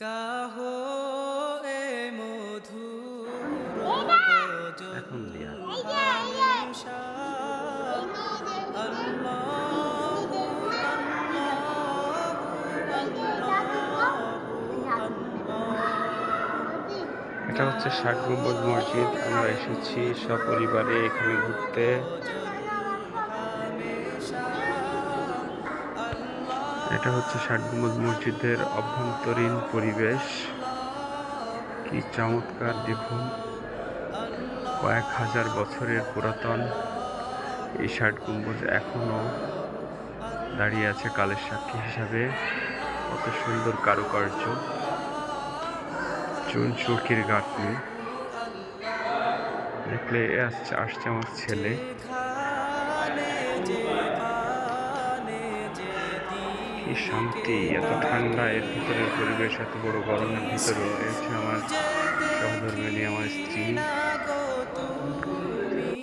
গাহো এ মধুর এখন এটা হচ্ছে ষাট গম্বুজ মসজিদ। আমরা এসেছি সপরিবারে এখানে ঘুরতে। এটা হচ্ছে ষাট গম্বুজ মসজিদের অভ্যন্তরীণ পরিবেশ। কি চমৎকার দেখুন। কয়েক হাজার বছরের পুরাতন এই ষাট গম্বুজ এখনও দাঁড়িয়ে আছে কালের সাক্ষী হিসাবে। কত সুন্দর কারুকার্য। চুন চুরকির গাঁথনি। দেখলে আসছে আসছে আমার ছেলে। এই শান্তি এত ঠান্ডা, এর ভিতরের পরিবেশ এত বড় গরমের ভিতরে এর আমার সহধর্মিনী আমার স্ত্রী।